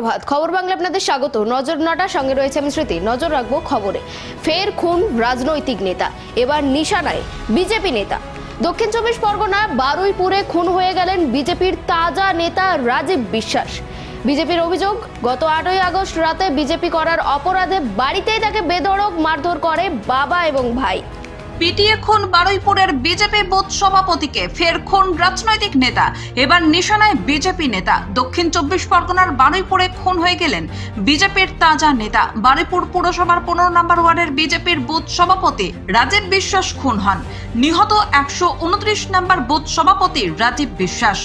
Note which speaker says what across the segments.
Speaker 1: সুপ্রভাত খবর বাংলা আপনাদের স্বাগত। নজর নটা সঙ্গে রয়েছে আমি স্মৃতি। নজর রাখব খবরে। ফের খুন রাজনৈতিক নেতা। এবার নিশানায় বিজেপি নেতা। দক্ষিণ চব্বিশ পরগনা, বারুইপুরে খুন হয়ে গেলেন বিজেপির তাজা নেতা রাজীব বিশ্বাস। বিজেপির অভিযোগ, গত আটই আগস্ট রাতে বিজেপি করার অপরাধে বাড়িতেই তাকে বেধড়ক মারধর করে বাবা এবং ভাই।
Speaker 2: পিটিয়ে খুন বারুইপুরের বিজেপি বুথ সভাপতিকে, ফের খুন রাজনৈতিক নেতা। এবার নিশানায় বিজেপি নেতা। দক্ষিণ চব্বিশ পরগনার বারুইপুরে খুন হয়ে গেলেন বিজেপির তাজা নেতা। বারুইপুর পুরসভার পনেরো নম্বর ওয়ার্ডের বিজেপির বুথ সভাপতি রাজীব বিশ্বাস খুন হন। নিহত একশো উনত্রিশ নম্বর বুথ সভাপতি রাজীব বিশ্বাস।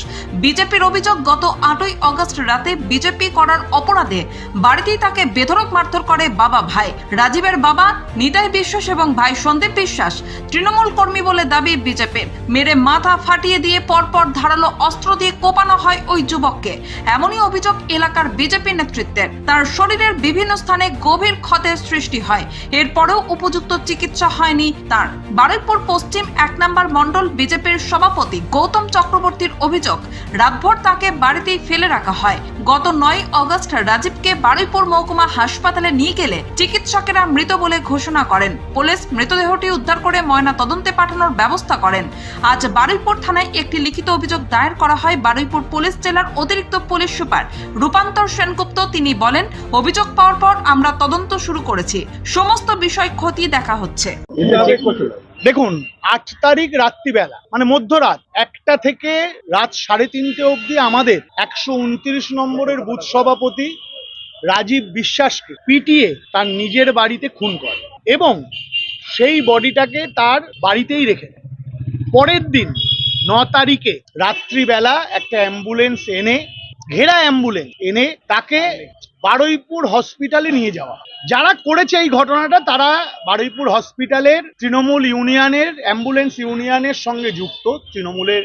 Speaker 2: বিজেপির অভিযোগ, গত আটই অগস্ট রাতে বিজেপি করার অপরাধে বাড়িতেই তাকে বেধড়ক মারধর করে বাবা ভাই। রাজীবের বাবা, নিতাই বিশ্বাস এবং ভাই সন্দীপ বিশ্বাস তৃণমূল কর্মী বলে দাবি বিজেপির মেরে মাথা ফাটিয়ে দিয়ে পরপর ধারালো অস্ত্র দিয়ে কোপানো হয় ওই যুবককে। এমনই অভিযোগ এলাকার বিজেপি নেতৃত্বের। তার শরীরের বিভিন্ন স্থানে গভীর ক্ষতের সৃষ্টি হয়। এরপরেও উপযুক্ত চিকিৎসা হয়নি তার। বারুইপুর পশ্চিম এক নম্বর মণ্ডল বিজেপির সভাপতি গৌতম চক্রবর্তীর অভিযোগ, রাতভর তাকে বাড়িতেই ফেলে রাখা হয়। গত নয় অগস্ট রাজীবকে বারুইপুর মহকুমা হাসপাতালে নিয়ে গেলে চিকিৎসকেরা মৃত বলে ঘোষণা করেন। পুলিশ মৃতদেহটি উদ্ধার করে ময়না তদন্তে পাঠানোর ব্যবস্থা করেন। আজ বারুইপুর থানায় একটি লিখিত অভিযোগ দায়ের করা হয়। বারুইপুর পুলিশ জেলার অতিরিক্ত পুলিশ সুপার রূপান্তর সেনগুপ্ত, তিনি বলেন, অভিযোগ পাওয়ার পর আমরা তদন্ত শুরু করেছি। সমস্ত বিষয় খতিয়ে দেখা হচ্ছে।
Speaker 3: দেখুন, আট তারিখ রাত্রিবেলা মানে মধ্যরাত, একটা থেকে রাত সাড়ে তিনটে অবধি আমাদের একশো উনত্রিশ নম্বরের বুথ সভাপতি রাজীব বিশ্বাসকে পিটিয়ে তার নিজের বাড়িতে খুন করে এবং সেই বডিটাকে তার বাড়িতেই রেখে দেয়। পরের দিন ন তারিখে রাত্রিবেলা একটা অ্যাম্বুলেন্স এনে, ঘেরা অ্যাম্বুলেন্স এনে তাকে বারুইপুর হসপিটালে নিয়ে যাওয়া। যারা করেছে এই ঘটনাটা, তারা বারুইপুর হসপিটালের তৃণমূল ইউনিয়নের অ্যাম্বুলেন্স ইউনিয়নের সঙ্গে যুক্ত। তৃণমূলের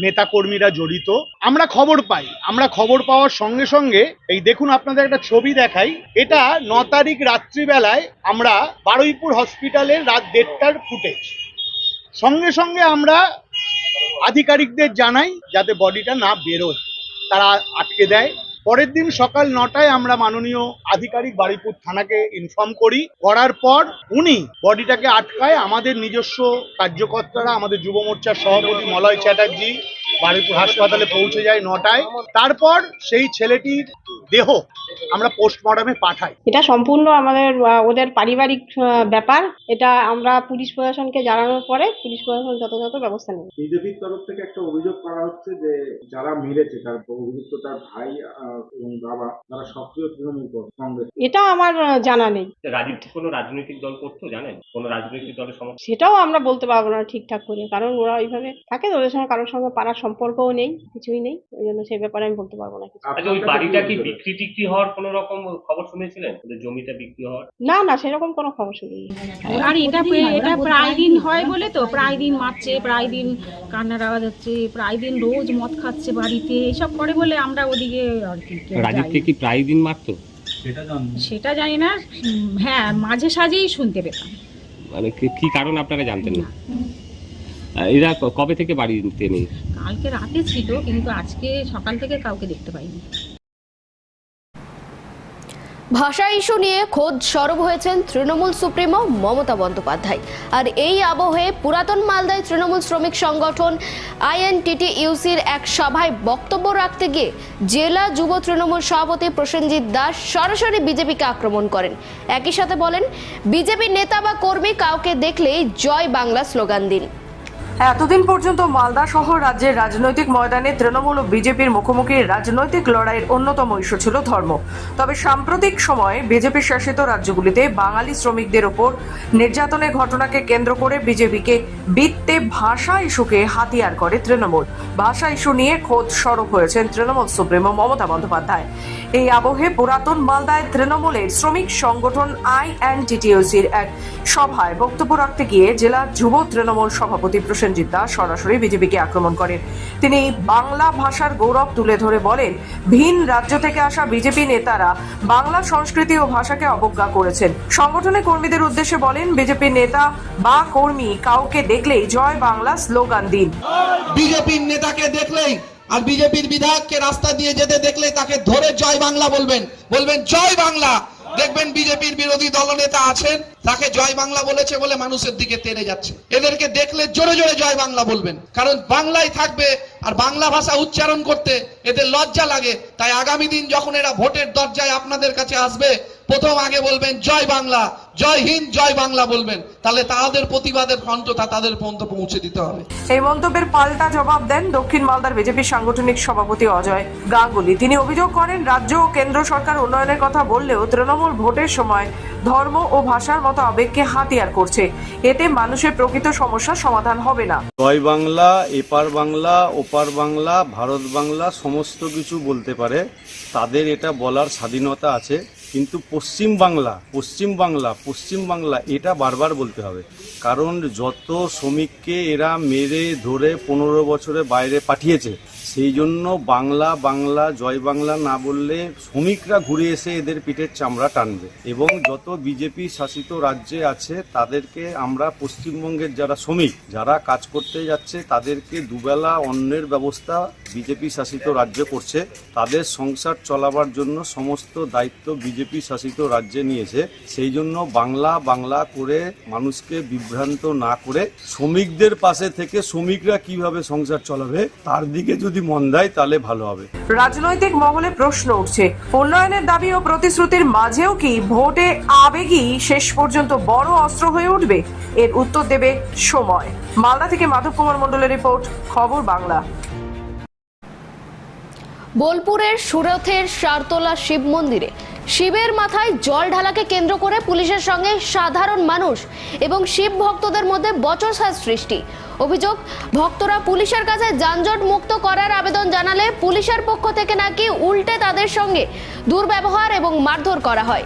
Speaker 3: নেতাকর্মীরা জড়িত। আমরা খবর পাই। আমরা খবর পাওয়ার সঙ্গে সঙ্গে, এই দেখুন আপনাদের একটা ছবি দেখাই। এটা ন তারিখ রাত্রিবেলায় আমরা বারুইপুর হসপিটালের রাত দেড়টার ফুটেজ সঙ্গে সঙ্গে আমরা আধিকারিকদের জানাই, যাতে বডিটা না বেরোয়। তারা আটকে দেয়। পরের দিন সকাল নটায় আমরা মাননীয় আধিকারিক বারুইপুর থানাকে ইনফর্ম করি। করার পর উনি বডিটাকে আটকায় আমাদের নিজস্ব কার্যকর্তারা আমাদের যুব মোর্চার সভাপতি মলয় চ্যাটার্জি বারুইপুর হাসপাতালে পৌঁছে যায় নটায়। তারপর সেই ছেলেটির দেহ আমরা পোস্টমর্টমে পাঠাই।
Speaker 4: এটা সম্পূর্ণ আমাদের ওদের পারিবারিক আহ, ব্যাপার। এটা আমরা পুলিশ প্রশাসনকে জানানোর পরে পুলিশ প্রশাসন যথাযথ ব্যবস্থা নেবে।
Speaker 5: বিজেপির তরফ থেকে একটা অভিযোগ করা হচ্ছে যে যারা মেরেছে তার অভিযুক্ত তার ভাই এবং বাবা তারা সক্রিয় তৃণমূল কংগ্রেস।
Speaker 4: এটা আমার জানা নেই।
Speaker 6: রাজীব কি কোনো রাজনৈতিক দল করতো জানেন? কোনো রাজনৈতিক দলের সমর্থন
Speaker 4: সেটাও আমরা বলতে পারব না ঠিকঠাক করে কারণ ওরা ওইভাবে থাকে ওদের সঙ্গে কারোর সঙ্গে পাড়ার সম্পর্কও নেই কিছুই নেই ওই জন্য সেই ব্যাপারে আমি বলতে পারব না
Speaker 6: আচ্ছা ওই বাড়িটা কি বিক্রি টিক্রি হওয়ার কোনো রকম খবর শুনেছিলেন? জমিটা বিক্রি হওয়ার?
Speaker 4: না না সেরকম কোনো খবর শুনিনি।
Speaker 7: আর এটা এটা প্রায় দিন হয় বলে তো প্রায় দিন মারছে প্রায় দিন কান্নার আওয়াজ হচ্ছে প্রায় দিন রোজ মদ খাচ্ছে বাড়িতে এসব করে বলে আমরা ওদিকে আর
Speaker 8: রাজীবকে কি প্রায় দিন মারতো?
Speaker 7: সেটা জানি না। হ্যাঁ মাঝে সাঝেই শুনতে পেতাম।
Speaker 8: মানে কি- কি কারণ আপনারা জানতেন না? এরা কবে থেকে বাড়িতে নেই?
Speaker 7: কালকে রাতে ছিল কিন্তু আজকে সকাল থেকে কাউকে দেখতে পাইনি।
Speaker 1: ভাষা ইস্যু নিয়ে খোদ সরব হয়েছেন তৃণমূল সুপ্রিমো মমতা বন্দ্যোপাধ্যায়। আর এই আবহে পুরাতন মালদায় তৃণমূল শ্রমিক সংগঠন আইএনটিটি ইউসির এক সভায় বক্তব্য রাখতে গিয়ে জেলা যুব তৃণমূল সভাপতি প্রসেনজিৎ দাস সরাসরি বিজেপিকে আক্রমণ করেন। একই সাথে বলেন, বিজেপি নেতা বা কর্মী কাউকে দেখলেই জয় বাংলা স্লোগান দিন।
Speaker 9: এতদিন পর্যন্ত মালদা শহর রাজ্যের রাজনৈতিক ময়দানে তৃণমূল ও বিজেপির মুখোমুখি রাজনৈতিক লড়াইয়ের অন্যতম ইস্যু ছিল ধর্ম। তবে সাম্প্রতিক সময়ে বিজেপি শাসিত রাজ্যগুলিতে বাঙালি শ্রমিকদের ওপর নির্যাতনের ঘটনাকে কেন্দ্র করে বিজেপিকে বিত্তে ভাষা ইস্যুকে হাতিয়ার করে তৃণমূল। ভাষা ইস্যু নিয়ে খোদ সরব হয়েছেন তৃণমূল সুপ্রিমো মমতা বন্দ্যোপাধ্যায়। এই আবহে পুরাতন মালদায় তৃণমূলের শ্রমিক সংগঠন আইএনটিটিওসির এক সভায় বক্তব্য রাখতে গিয়ে জেলা যুব তৃণমূল সভাপতি প্রসেনজিৎ দাস সরাসরি বিজেপিকে আক্রমণ করেন। তিনি বাংলা ভাষার গৌরব তুলে ধরে বলেন, ভিন রাজ্য থেকে আসা বিজেপি নেতারা বাংলা সংস্কৃতি ও ভাষাকে অবজ্ঞা করেছেন। সংগঠনের কর্মীদের উদ্দেশ্যে বলেন, বিজেপি নেতা বা কর্মী কাউকে দেখলেই জয় বাংলা স্লোগান দিন।
Speaker 10: বিজেপির নেতাকে দেখলেই আর বিজেপির বিধায়ককে রাস্তা দিয়ে যেতে দেখলে তাকে ধরে জয় বাংলা বলবেন। বলবেন, জয় বাংলা। দেখবেন বিজেপির বিরোধী দলনেতা আছেন, তাকে জয় বাংলা বলেছে বলে মানুষের দিকে তেড়ে যাচ্ছে। এদেরকে দেখলে জোরে জোরে জয় বাংলা বলবেন, কারণ বাংলায় থাকবে আর বাংলা ভাষা উচ্চারণ করতে এদের লজ্জা লাগে। তাই আগামী দিন যখন এরা ভোটের দরজায় আপনাদের কাছে আসবে প্রথম আগে বলবেন জয় বাংলা জয় হিন্দ জয় বাংলা বলবেন। তাহলে তাদের প্রতিবাদের কণ্ঠটা তাদের পর্যন্ত পৌঁছে দিতে হবে।
Speaker 9: এই মন্তব্যের পাল্টা জবাব দেন দক্ষিণ মালদার বিজেপি সাংগঠনিক সভাপতি অজয় গাঙ্গুলি। তিনি অভিযোগ করেন রাজ্য ও কেন্দ্র সরকার উন্নয়নের কথা বললেও তৃণমূল ভোটের সময় ধর্ম ও ভাষার মতো আবেগকে হাতিয়ার করছে। এতে মানুষের প্রকৃত সমস্যার সমাধান হবে না।
Speaker 11: জয় বাংলা এপার বাংলা ওপার বাংলা ভারত বাংলা সমস্ত কিছু বলতে পারে। তাদের এটা বলার স্বাধীনতা আছে। কিন্তু পশ্চিম বাংলা পশ্চিম বাংলা পশ্চিম বাংলা, এটা বারবার বলতে হবে। কারণ যত শ্রমিককে এরা মেরে ধরে পনেরো বছরে বাইরে পাঠিয়েছে, সেই জন্য বাংলা বাংলা, জয় বাংলা না বললে শ্রমিকরা ঘুরে এসে এদের পিঠের চামড়া টানবে। এবং যত বিজেপি শাসিত রাজ্যে আছে, তাদেরকে আমরা পশ্চিমবঙ্গের যারা শ্রমিক, যারা কাজ করতে যাচ্ছে, তাদেরকে দুবেলা অন্যের ব্যবস্থা বিজেপি শাসিত রাজ্য করছে, তাদের সংসার চলাবার জন্য সমস্ত দায়িত্ব বিজেপি শাসিত রাজ্যে নিয়েছে। সেই জন্য বাংলা বাংলা করে মানুষকে বিভ্রান্ত না করে শ্রমিকদের পাশে থেকে শ্রমিকরা কীভাবে সংসার চলাবে, তার দিকে যদি মন দেয় তাহলে ভালো হবে।
Speaker 9: রাজনৈতিক মহলে প্রশ্ন উঠছে, উন্নয়নের দাবি ও প্রতিশ্রুতির মাঝেও কি ভোটে আবেগই শেষ পর্যন্ত বড় অস্ত্র হয়ে উঠবে? এর উত্তর দেবে সময়। মালদা থেকে মাধব কুমার মণ্ডলের রিপোর্ট, খবর বাংলা।
Speaker 1: বোলপুরের সুরথের সারতলা শিব মন্দিরে। শিবের মাথায় জল ঢালাকে কেন্দ্র করে পুলিশের সঙ্গে সাধারণ মানুষ এবং শিব ভক্তদের মধ্যে বচসার সৃষ্টি। অভিযোগ, ভক্তরা পুলিশের কাছে যানজট মুক্ত করার আবেদন জানালে পুলিশের পক্ষ থেকে নাকি উল্টে তাদের সঙ্গে দুর্ব্যবহার এবং মারধর করা হয়।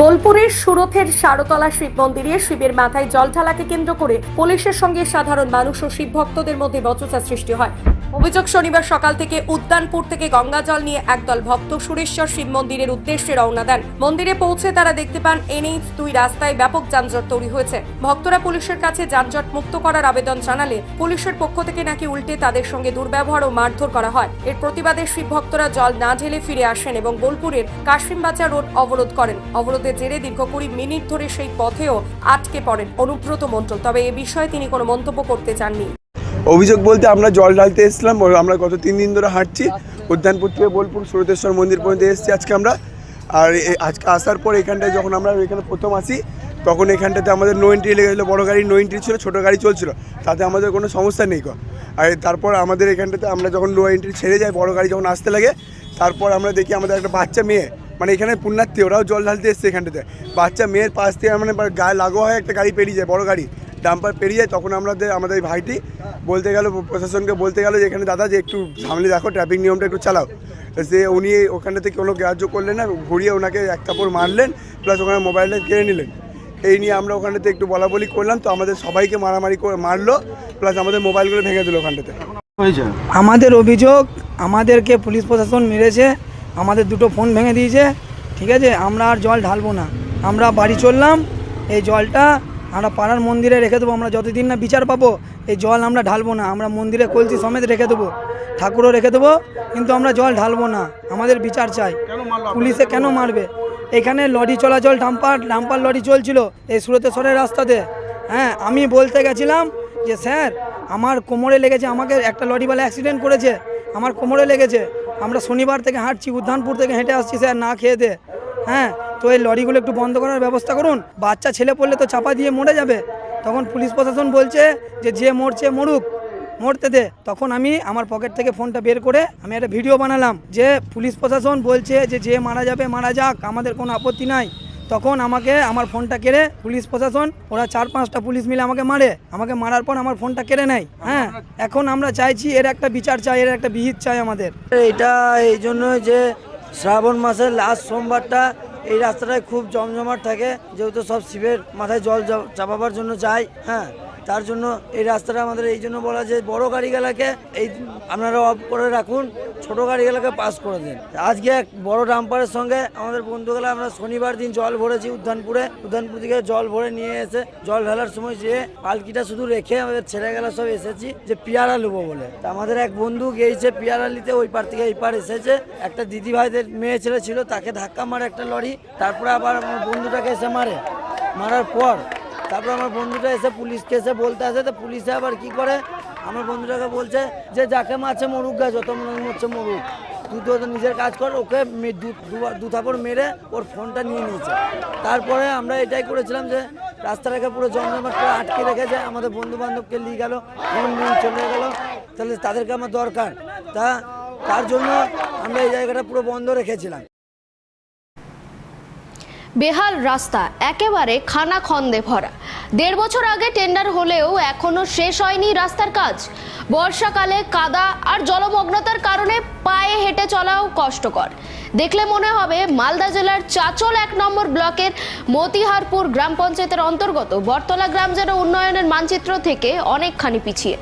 Speaker 3: বোলপুরের সুরথের সারতলা শিব মন্দিরে শিবের মাথায় জল ঢালাকে কেন্দ্র করে পুলিশের সঙ্গে সাধারণ মানুষ ও শিব ভক্তদের মধ্যে বচসা সৃষ্টি হয়। অভিযোগ শনিবার সকাল থেকে উদ্যানপুর থেকে গঙ্গা জল নিয়ে একদল ভক্ত সুরেশ্বর শিব মন্দিরের উদ্দেশ্যে রওনা দেন। মন্দিরে পৌঁছে তারা দেখতে পান এনএইচ দুই রাস্তায় ব্যাপক যানজট তৈরি হয়েছে। ভক্তরা পুলিশের কাছে যানজট মুক্ত করার আবেদন জানালে পুলিশের পক্ষ থেকে নাকি উল্টে তাদের সঙ্গে দুর্ব্যবহার ও মারধর করা হয়। এর প্রতিবাদে শিব ভক্তরা জল না ঢেলে ফিরে আসেন এবং বোলপুরের কাশিমবাজার রোড অবরোধ করেন। অবরোধের জেরে দীর্ঘ কুড়ি মিনিট ধরে সেই পথেও আটকে পড়েন অনুব্রত মণ্ডল। তবে এ বিষয়ে তিনি কোনো মন্তব্য করতে চাননি।
Speaker 12: অভিযোগ বলতে আমরা জল ঢালতে এসেছিলাম আমরা গত তিন দিন ধরে হাঁটছি। উদ্যানপুর থেকে বোলপুর সুরতেশ্বর মন্দির পর্যন্ত এসেছি আজকে আমরা। আর আজকে আসার পর এখানটায় যখন আমরা এখানে প্রথম আসি, তখন এখানটাতে আমাদের নো এন্ট্রি লেগে গেছিল, বড়ো গাড়ি নো এন্ট্রি ছিল, ছোটো গাড়ি চলছিল। তাতে আমাদের কোনো সমস্যা নেই আর তারপর আমাদের এখানটাতে আমরা যখন নো এন্ট্রি ছেড়ে যাই, বড়ো গাড়ি যখন আসতে লাগে, তারপর আমরা দেখি আমাদের একটা বাচ্চা মেয়ে মানে এখানে পুণ্যার্থী, ওরাও জল ঢালতে এসছে এখানটাতে। বাচ্চা মেয়ের পাশ থেকে মানে গায়ে লাগোয়া হয় একটা গাড়ি পেরিয়ে যায়, বড় গাড়ি। ডাম্পার পেরিয়ে যায়, তখন আমাদের আমাদের ভাইটি বলতে গেল, প্রশাসনকে বলতে গেল যে, এখানে দাদা, যে একটু সামনে দেখো ট্রাফিক নিয়মটা একটু চালাও। সে উনি ওখানে থেকে কোনো গ্রাহ্য করলেন না, ঘুরিয়ে ওনাকে এক কাপড় মারলেন প্লাস ওখানে মোবাইলটা কেড়ে নিলেন। এই নিয়ে আমরা ওখানটাতে একটু বলা বলি করলাম, তো আমাদের সবাইকে মারামারি করে মারলো প্লাস আমাদের মোবাইলগুলো ভেঙে দিল ওখানটাতে
Speaker 13: আমাদের অভিযোগ, আমাদেরকে পুলিশ প্রশাসন মেরেছে, আমাদের দুটো ফোন ভেঙে দিয়েছে, ঠিক আছে? আমরা আর জল ঢালবো না। আমরা বাড়ি চললাম, এই জলটা আমরা পাড়ার মন্দিরে রেখে দেবো আমরা যতদিন না বিচার পাবো এই জল আমরা ঢালবো না। আমরা মন্দিরে কলসি সমেত রেখে দেবো ঠাকুরও রেখে দেবো কিন্তু আমরা জল ঢালবো না। আমাদের বিচার চাই। পুলিশে কেন মারবে? এখানে লরি চলাচল ডাম্পার ডাম্পার লরি চলছিল এই সুরতেশ্বরের রাস্তাতে। হ্যাঁ আমি বলতে গেছিলাম যে স্যার আমার কোমরে লেগেছে আমাকে একটা লরিওয়ালা অ্যাক্সিডেন্ট করেছে আমার কোমরে লেগেছে। আমরা শনিবার থেকে হাঁটছি উদ্যানপুর থেকে হেঁটে আসছি স্যার না খেয়ে দে। হ্যাঁ তো এই লরিগুলো একটু বন্ধ করার ব্যবস্থা করুন। বাচ্চা, ছেলে পড়লে তো চাপা দিয়ে মরে যাবে। তখন পুলিশ প্রশাসন বলছে যে যে মরছে মরুক, মরতে দে। তখন আমি আমার পকেট থেকে ফোনটা বের করে আমি একটা ভিডিও বানালাম যে, পুলিশ প্রশাসন বলছে যে যে মারা যাবে, মারা যাক, আমাদের কোনো আপত্তি নাই। তখন আমাকে আমার ফোনটা কেড়ে পুলিশ প্রশাসন, ওরা চার পাঁচটা পুলিশ মিলে আমাকে মারে। আমাকে মারার পর আমার ফোনটা কেড়ে নেয় হ্যাঁ? এখন আমরা চাইছি এর একটা বিচার চাই, এর একটা বিহিত চাই আমাদের। এটা এই জন্য যে শ্রাবণ মাসের লাস্ট সোমবারটা এই রাস্তাটায় খুব জমজমাট থাকে যেহেতু সব শিবের মাথায় জল চাপাবার জন্য যায় হ্যাঁ।
Speaker 14: তার জন্য এই রাস্তাটা আমাদের এই জন্য বলা যে বড় গাড়িগুলোকে এই আপনারা অফ করে রাখুন, ছোট গাড়িগুলোকে পাস করে দিন। আজকে এক বড় ডাম্পারের সঙ্গে আমাদের বন্ধুগুলো আমরা শনিবার দিন জল ভরেছি উদ্যানপুরে। উদ্যানপুর থেকে জল ভরে নিয়ে এসে জল ঢালার সময় যে পালকিটা শুধু রেখে আমাদের ছেলেগুলো সব এসেছি যে পেয়ারা নেব বলে। তা আমাদের এক বন্ধু গিয়েছে পেয়ারা নিতে ওই পার থেকে এই পার এসেছে। একটা দিদি ভাইদের মেয়ে ছেলে ছিল, তাকে ধাক্কা মারে একটা লরি, তারপরে আবার আমার বন্ধুটাকে এসে মারে। মারার পর তারপর আমার বন্ধুটা এসে পুলিশকে এসে বলতে আসে, তো পুলিশে আবার কি করে? আমার বন্ধুটাকে বলছে যে, যাকে মাছে মরুক গা, যত মনে হচ্ছে মরুক। তুই তো নিজের কাজ কর, ওকে দু- থাপড় মেরে ওর ফোনটা নিয়ে নিয়েছে। তারপরে আমরা এটাই করেছিলাম যে, রাস্তাটাকে পুরো করে আটকে রেখেছে, আমাদের বন্ধু বান্ধবকে নিয়ে গেল, ফোন নিয়ে চলে গেল। তাহলে তাদেরকে আমার দরকার। তা, তার জন্য আমরা এই জায়গাটা পুরো বন্ধ রেখেছিলাম।
Speaker 1: বেহাল রাস্তা, একেবারে খানা খন্দে ভরা। দেড় বছর আগে টেন্ডার হলেও এখনও শেষ হয়নি রাস্তার কাজ। বর্ষাকালে কাদা আর জলমগ্নতার কারণে পায়ে হেঁটে চলাও কষ্টকর। দেখলে মনে হবে মালদা জেলার চাচল এক নম্বর ব্লকের মতিহারপুর গ্রাম পঞ্চায়েতের অন্তর্গত। বটতলা গ্রাম যেন উন্নয়নের মানচিত্র থেকে অনেকখানি পিছিয়ে।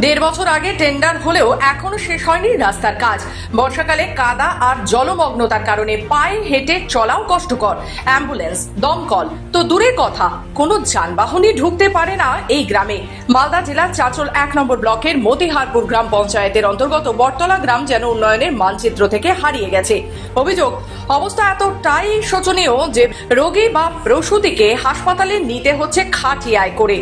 Speaker 9: দেড় বছর আগে টেন্ডার হলেও এখনও শেষ হয়নি রাস্তার কাজ। বর্ষাকালে কাদা আর জলমগ্নতার কারণে পায়ে হেঁটে চলাও কষ্টকর। অ্যাম্বুলেন্স, দমকল, তো দূরের কথা, কোনো যানবাহনই ঢুকতে পারে না এই গ্রামে। মালদা জেলার চাচল এক নম্বর ব্লকের মতিহারপুর গ্রাম পঞ্চায়েতের অন্তর্গত বটতলা গ্রাম যেন উন্নয়নের মানচিত্র থেকে হারিয়ে গেছে। অভিযোগ, অবস্থা এতটাই শোচনীয় যে রোগী বা প্রসূতিকে হাসপাতালে নিতে হচ্ছে খাটিয়ায় করে।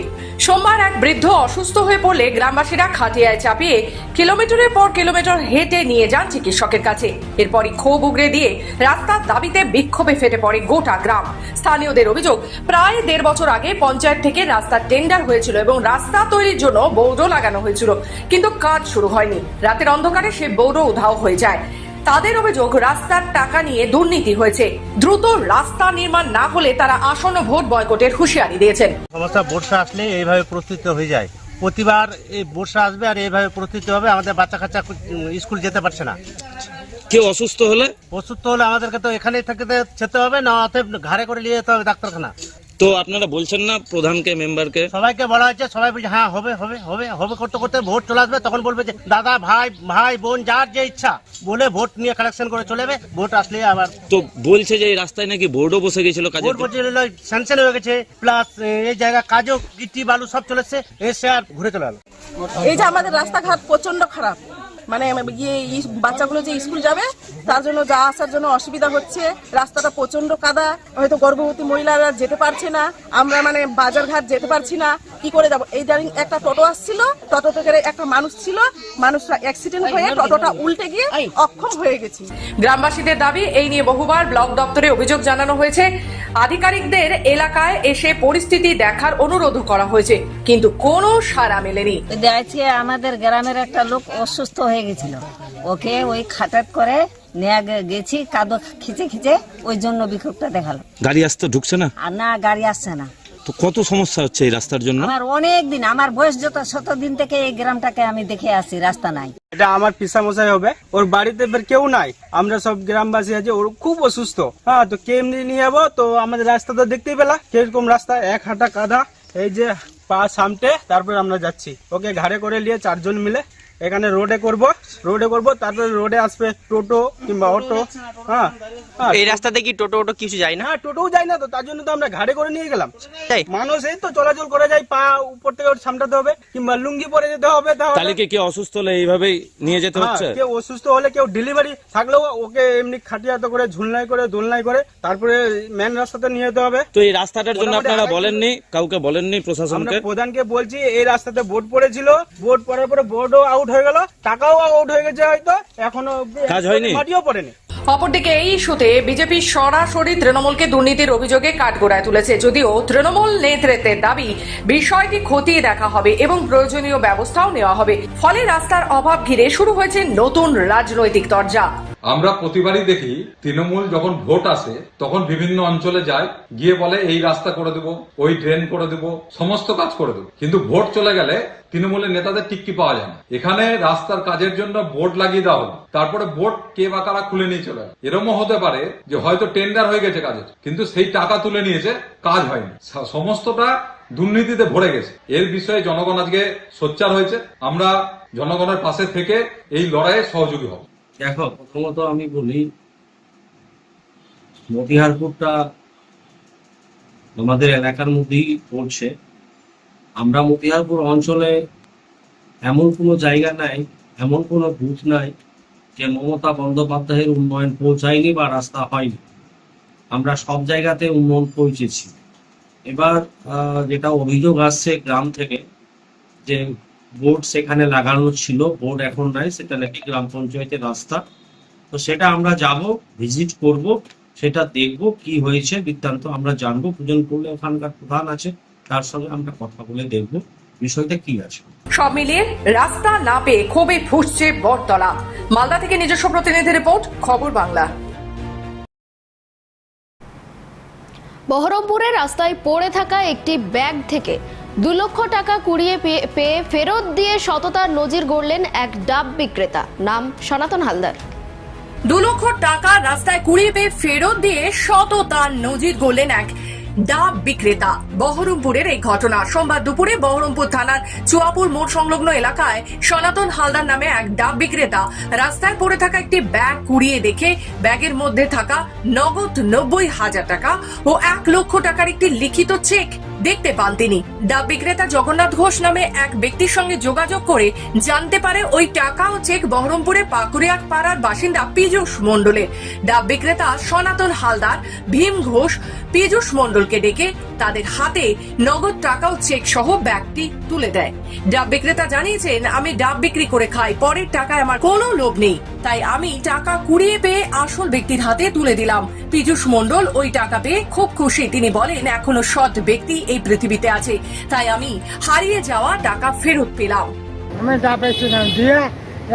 Speaker 9: সোমবার এক বৃদ্ধ অসুস্থ হয়ে পড়লে গ্রামবাসীরা খাটিয়ায় চাপিয়ে কিলোমিটারের পর কিলোমিটার হেঁটে নিয়ে যান চিকিৎসকের কাছে। এরপরই ক্ষোভ উগরে দিয়ে রাস্তার দাবিতে বিক্ষোভে ফেটে পড়ে গোটা গ্রাম। স্থানীয়দের অভিযোগ, প্রায় দেড় বছর আগে পঞ্চায়েত থেকে রাস্তার টেন্ডার হয়েছিল এবং রাস্তা তৈরির জন্য বৌডো লাগানো হয়েছিল। কিন্তু কাজ শুরু হয়নি। রাতের অন্ধকারে সে বৌডো উধাও হয়ে যায়। তাদের অভিযোগ রাস্তার টাকা নিয়ে দুর্নীতি হয়েছে। দ্রুত রাস্তা নির্মাণ না হলে তারা আসন্ন ভোট বয়কটের হুঁশিয়ারি দিয়েছেন।
Speaker 15: সমস্যা বর্ষা আসলে এইভাবে প্রস্তুত হয়ে যায়। প্রতিবার এই বর্ষা আসবে আর এইভাবে প্রস্তুত হবে আমাদের বাচ্চা কাচ্চা স্কুল যেতে পারছে না।
Speaker 8: কেউ অসুস্থ হলে?
Speaker 15: অসুস্থ হলে আমাদেরকে তো এখানেই থাকতে যেতে হবে না অতএব ঘাড়ে করে নিয়ে যেতে হবে ডাক্তারখানা।
Speaker 8: তো আপনারা বলছেন না প্রধানকে মেম্বারকে?
Speaker 15: সবাইকে বলা হয়েছে সবাই বলছে হ্যাঁ হবে হবে হবে হবে করতে করতে ভোট চলে আসবে তখন বলবে যে দাদা ভাই ভাই বোন যার যে ইচ্ছা বলে ভোট নিয়ে কালেকশন করে চলে যাবে ভোট আসলে আবার
Speaker 8: তো বলছে যে এই রাস্তায় নাকি বোর্ডও বসে গেছিল কাজের
Speaker 15: ভোট স্যাংশন হয়ে গেছে প্লাস এই জায়গা কাজও গিটি বালু সব চলেছে এসে আর ঘুরে চলে গেলো
Speaker 16: এই যে আমাদের রাস্তাঘাট প্রচণ্ড খারাপ। মানে গিয়ে ই- বাচ্চাগুলো যে স্কুল যাবে তার জন্য যা আসার জন্য অসুবিধা হচ্ছে রাস্তাটা প্রচণ্ড কাদা হয়তো গর্ভবতী মহিলারা যেতে পারছে না আমরা মানে বাজারঘাট যেতে পারছি না কি করে যাব? এই দাঁড়িং একটা টোটো আসছিল টোটো থেকে একটা মানুষ ছিল মানুষটা অ্যাক্সিডেন্ট হয়ে টোটোটা উল্টে গিয়ে অক্ষম হয়ে গেছে।
Speaker 9: গ্রামবাসীদের দাবি এই নিয়ে বহুবার ব্লক দপ্তরে অভিযোগ জানানো হয়েছে। আধিকারিকদের এলাকায় এসে পরিস্থিতি দেখার অনুরোধ করা হয়েছে কিন্তু কোনো সাড়া মেলেনি।
Speaker 17: আজকে আমাদের গ্রামের একটা লোক অসুস্থ হয়ে গেছিল। ওকে ওই খাটাত করে নিয়ে গেছি কাদো খিচে খিচে ওই জন্য বিক্ষোভটা দেখাল।
Speaker 8: গাড়ি আসতে ঢুকছে না?
Speaker 17: আর না গাড়ি আসছে না।
Speaker 8: তো কত সমস্যা হচ্ছে এই রাস্তার জন্য?
Speaker 17: আমার অনেক দিন আমার বয়স যত শত দিন থেকে এই গ্রামটাকে আমি দেখে আসি রাস্তা নাই।
Speaker 14: এটা আমার পিসা মশাই হবে ওর বাড়িতে এবার কেউ নাই। আমরা সব গ্রামবাসী আছে ওর খুব অসুস্থ। হ্যাঁ তো কেমনি নিয়ে যাব? তো আমাদের রাস্তা তো দেখতেই পেলা কীরকম রাস্তা এক হাঁটা কাদা এই যে পা সামটে তারপর আমরা যাচ্ছি। ওকে ঘাড়ে করে নিয়ে চারজন মিলে এখানে রোডে করব রোডে করব তারপরে রোডে আসবে টোটো কিংবা অটো। হ্যাঁ এই রাস্তাতে কি টোটো অটো কিছু যায় না? টোটোও যায় না তো তার জন্য তো আমরা ঘাড়ে করে নিয়ে গেলাম। মানুষ এই তো চলাচল করে যায় পা উপর থেকে সামটাতে হবে কিংবা লুঙ্গি পরে যেতে হবে তাহলে
Speaker 8: কি কেউ অসুস্থ হলে এইভাবেই নিয়ে যেতে হচ্ছে?
Speaker 14: হ্যাঁ, কেউ অসুস্থ হলে কেউ ডেলিভারি থাকলেও ওকে এমনি খাটিয়াতে করে ঝুলনাই করে দোলনাই করে তারপরে মেন রাস্তাতে নিয়ে যেতে হবে।
Speaker 8: তো এই রাস্তাটার জন্য আপনারা বলেননি কাউকে বলেননি
Speaker 14: আমরা
Speaker 8: প্রশাসনকে?
Speaker 14: প্রধানকে বলছি এই রাস্তাতে বোর্ড পড়েছিল বোর্ড পড়ার পরে বোর্ডও আউট হয়ে গেল টাকাও আউট হয়ে গেছে হয়তো এখনও
Speaker 8: কাজ হয়নি?
Speaker 14: মাটিও পড়েনি।
Speaker 9: অপরদিকে এই ইস্যুতে বিজেপি সরাসরি তৃণমূলকে দুর্নীতির অভিযোগে কাঠগোড়ায় তুলেছে যদিও তৃণমূল নেতৃত্বের দাবি বিষয়টি খতিয়ে দেখা হবে এবং প্রয়োজনীয় ব্যবস্থাও নেওয়া হবে। ফলে রাস্তার অভাব ঘিরে শুরু হয়েছে নতুন রাজনৈতিক দরজা
Speaker 18: আমরা প্রতিবারই দেখি, তৃণমূল যখন ভোট আসে, তখন বিভিন্ন অঞ্চলে যায়, গিয়ে বলে, এই রাস্তা করে দেবো, ওই ড্রেন করে দেবো, সমস্ত কাজ করে দেবো। কিন্তু ভোট চলে গেলে তৃণমূলের নেতাদের টিক্কি পাওয়া যায় না। এখানে রাস্তার কাজের জন্য বোর্ড লাগিয়ে দেওয়া হলো তারপরে বোর্ড কে বা কারা খুলে নিয়ে চলে গেল। এরমও হতে পারে যে হয়তো টেন্ডার হয়ে গেছে কাজের, কিন্তু সেই টাকা তুলে নিয়েছে, কাজ হয়নি। সমস্তটা দুর্নীতিতে ভরে গেছে। এর বিষয়ে জনগণ আজকে সোচ্চার হয়েছে। আমরা জনগণের পাশে থেকে এই লড়াইয়ে সহযোগী হব।
Speaker 15: দেখো, প্রথমত আমি বলি মতিহারপুরটা আমাদের এলাকার মধ্যেই পড়ছে। আমরা মতিহারপুর অঞ্চলে এমন কোনো জায়গা নাই, এমন কোনো বুথ নাই যে মমতা বন্দ্যোপাধ্যায়ের উন্নয়ন পৌঁছায়নি বা রাস্তা হয়নি। আমরা সব জায়গাতে উন্নয়ন পৌঁছেছি। এবার যেটা অভিযোগ আসছে গ্রাম থেকে যে বোর্ড সেখানে লাগানো ছিল বোর্ড এখন নাই সেটা নাকি গ্রাম পঞ্চায়েতের রাস্তা। তো সেটা আমরা যাব ভিজিট করব সেটা দেখব কি হয়েছে বৃত্তান্ত আমরা জানব পূজন করলে ওখানকার প্রধান আছে তার সঙ্গে আমরা কথা বলে দেখব বিষয়টা কি আছে।
Speaker 9: সব মিলিয়ে রাস্তা না পেয়ে ক্ষোভে ফুসছে বটতলা। মালদা থেকে নিজস্ব প্রতিনিধি রিপোর্ট খবর বাংলা।
Speaker 1: বহরমপুরে রাস্তায় পড়ে থাকা একটি ব্যাগ থেকে দু লক্ষ টাকা কুড়িয়ে পেয়ে- ফেরত দিয়ে সততার নজির গড়লেন এক ডাব বিক্রেতা। নাম সনাতন হালদার।
Speaker 9: দু লক্ষ টাকা রাস্তায় কুড়িয়ে পেয়ে ফেরত দিয়ে শত তার নজির গড়লেন এক ডাব বিক্রেতা। বহরমপুরের এই ঘটনা। সোমবার দুপুরে বহরমপুর থানার চুয়াপুর মোড় সংলগ্ন এলাকায় সনাতন হালদার নামে এক ডাব বিক্রেতা রাস্তায় পড়ে থাকা একটি ব্যাগ কুড়িয়ে দেখে ব্যাগের মধ্যে থাকা নগদ নব্বই হাজার টাকা ও এক লক্ষ টাকার একটি লিখিত চেক দেখতে পান তিনি। ডাব বিক্রেতা জগন্নাথ ঘোষ নামে এক ব্যক্তির সঙ্গে যোগাযোগ করে জানতে পারে ওই টাকা ও চেক বহরমপুরে পাকুড়িয়াট পাড়ার বাসিন্দা পীযূষ মণ্ডলের ডাব বিক্রেতা সনাতন হালদার, ভীম ঘোষ, পীযূষ মণ্ডলকে ডেকে তাদের হাতে নগদ টাকা ও চেক সহ ব্যাগটি তুলে দেয়। ডাব বিক্রেতা জানিয়েছেন, আমি ডাব বিক্রি করে খাই, পরের টাকায় আমার কোনো লোভ নেই। তাই আমি টাকা কুড়িয়ে পেয়ে আসল ব্যক্তির হাতে তুলে দিলাম। পীযূষ মণ্ডল ওই টাকা পেয়ে খুব খুশি। তিনি বলেন, এখনও সৎ ব্যক্তি এই পৃথিবীতে আছে। তাই আমি হারিয়ে যাওয়া টাকা ফেরত পেলাম।
Speaker 14: আমি যা পেয়েছিলাম দিয়ে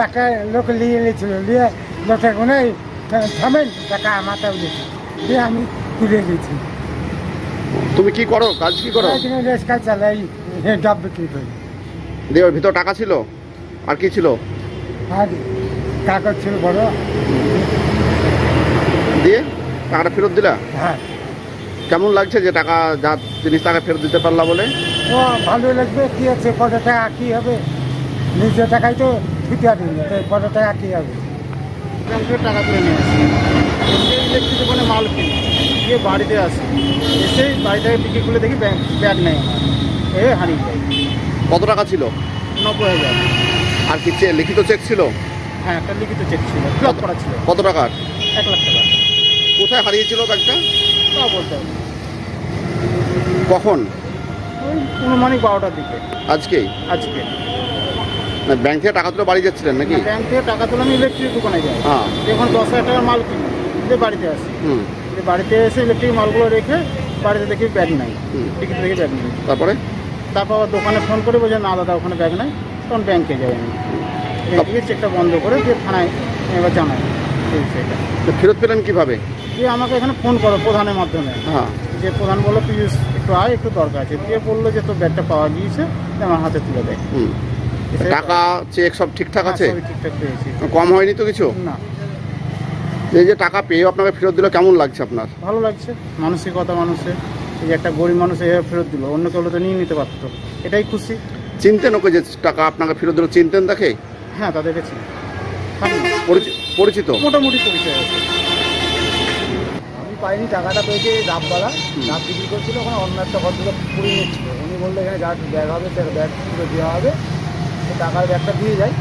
Speaker 14: একটা লোক নিয়ে নিয়েছিল নিয়ে লোকে কোনো থামেন টাকা মাথা উঠেছে দিয়ে আমি তুলে দিয়েছি।
Speaker 19: তুমি কি করো? কাজ কি করো?
Speaker 14: রেস্কা চালাই ডাব বিক্রি করি।
Speaker 19: দিয়ে ওর ভিতর টাকা ছিল? আর কি ছিল?
Speaker 14: আর কাগজ ছিল বড়।
Speaker 19: দিয়ে টাকাটা ফেরত দিলা?
Speaker 14: হ্যাঁ।
Speaker 19: কেমন লাগছে যে টাকা যা জিনিস টাকা ফেরত দিতে পারলা বলে?
Speaker 14: ও ভালো লাগবে। কি আছে? কত টাকা? কি হবে? নিজের টাকায় তো ছুটি দিন। কত টাকা কি হবে?
Speaker 3: টাকা তুলে নিয়ে আসি। এসে ইলেকট্রিক দোকানে মাল কিনি। গিয়ে বাড়িতে আসি। এসে বাড়িতে বিক্রি করলে দেখি ব্যাগ ব্যাগ নেই। এ হারিয়ে যায়।
Speaker 19: কত টাকা ছিল?
Speaker 3: নব্বই হাজার।
Speaker 19: আর কি চে- লিখিত চেক ছিল?
Speaker 3: হ্যাঁ একটা লিখিত চেক ছিল। ফ্লপ করা ছিল।
Speaker 19: কত টাকার?
Speaker 3: এক লাখ টাকা।
Speaker 19: কোথায় হারিয়েছিল ব্যাগটা?
Speaker 3: বলতে হবে
Speaker 19: কখন?
Speaker 3: ওই অনুমানিক বারোটার দিকে।
Speaker 19: আজকেই
Speaker 3: আজকে।
Speaker 19: না ব্যাংক থেকে টাকা তুলে বাড়ি যাচ্ছিলেন নাকি?
Speaker 3: ব্যাংক থেকে টাকা তুলে আমি ইলেকট্রিক দোকানে যাই।
Speaker 19: হ্যাঁ।
Speaker 3: যখন দশ হাজার টাকার মাল কিনি দিয়ে বাড়িতে আসি।
Speaker 19: হুম।
Speaker 3: দিয়ে বাড়িতে এসে ইলেকট্রিক মালগুলো রেখে বাড়িতে দেখি ব্যাগ নাই। টিকিট দেখি ব্যাগ নেই।
Speaker 19: তারপরে?
Speaker 3: তারপর আবার দোকানে ফোন করে বলছে না দাদা ওখানে ব্যাগ নাই। তখন ব্যাংকে যাই আমি। এদিকে চেকটা বন্ধ করে দিয়ে থানায় এবার জানাই।
Speaker 19: তো ফেরত পেলেন কীভাবে?
Speaker 3: দিয়ে আমাকে এখানে ফোন করো প্রধানের মাধ্যমে।
Speaker 19: হ্যাঁ।
Speaker 3: যে প্রধান বলল পিউষ একটু আয় একটু দরকার আছে। দিয়ে বলল যে তোর ব্যাগটা পাওয়া গিয়েছে আমার হাতে তুলে দেয়
Speaker 19: টাকা চেক সব ঠিকঠাক আছে?
Speaker 3: হ্যাঁ, ঠিকঠাক পেয়েছি।
Speaker 19: কম হয়নি তো কিছু?
Speaker 3: না।
Speaker 19: এই যে টাকা পেয়ে আপনাকে ফেরত দিল কেমন লাগছে আপনার?
Speaker 3: ভালো লাগছে। মানসিকতা মানুষের এই যে একটা গরিব মানুষ এভাবে ফেরত দিল অন্য কেউ তো নিয়ে নিতে পারতো। এটাই খুশি।
Speaker 19: চিনতেন ওকে যে টাকা আপনাকে ফেরত দিল চিনতেন তাকে?
Speaker 3: হ্যাঁ তাদেরকে চিনি।
Speaker 19: পরিচিত?
Speaker 3: মোটামুটি পরিচয় আছে।
Speaker 14: আমি পাইনি টাকাটা পেয়েছি ডাবওয়ালা। ডাব বিক্রি করছিল ওখানে অন্য একটা ভদ্রলোক পুড়িয়ে নিচ্ছিল উনি বলল এখানে যার ব্যাগ হবে তার ব্যাগ পুরো দেওয়া হবে। তো টাকার ব্যাগটা দিয়ে যায়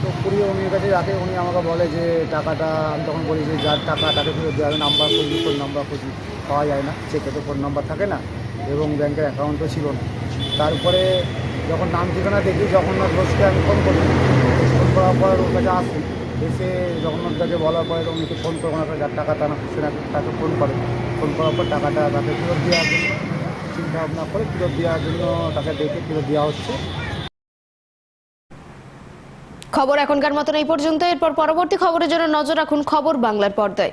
Speaker 14: তো পুড়িয়ে উনির কাছে রাখে উনি আমাকে বলে যে টাকাটা আমি তখন বলি যে যার টাকা তাকে ফেরত দেওয়া হবে নাম্বার খুঁজি ফোন নাম্বার খুঁজি পাওয়া যায় না চেকে তো ফোন নাম্বার থাকে না এবং ব্যাংকের অ্যাকাউন্টও ছিল না। তারপরে যখন নাম ঠিকানা দেখি জগন্নাথ ঘোষকে আমি ফোন করি। ফোন করার পর ওর কাছে আসি। এসে জগন্নাথ দাকে বলার পরে উনিকে ফোন করে না যার টাকা তারা খুঁজছে না- তাকে ফোন করে ফোন করার পর টাকাটা তাকে ফেরত দেওয়ার জন্য চিন্তা ভাবনা করে ফেরত দেওয়ার জন্য তাকে ডেকে ফেরত দেওয়া হচ্ছে।
Speaker 1: খবর এখনকার মতন এই পর্যন্ত, এরপর পরবর্তী খবরের জন্য নজর রাখুন খবর বাংলার পর্দায়।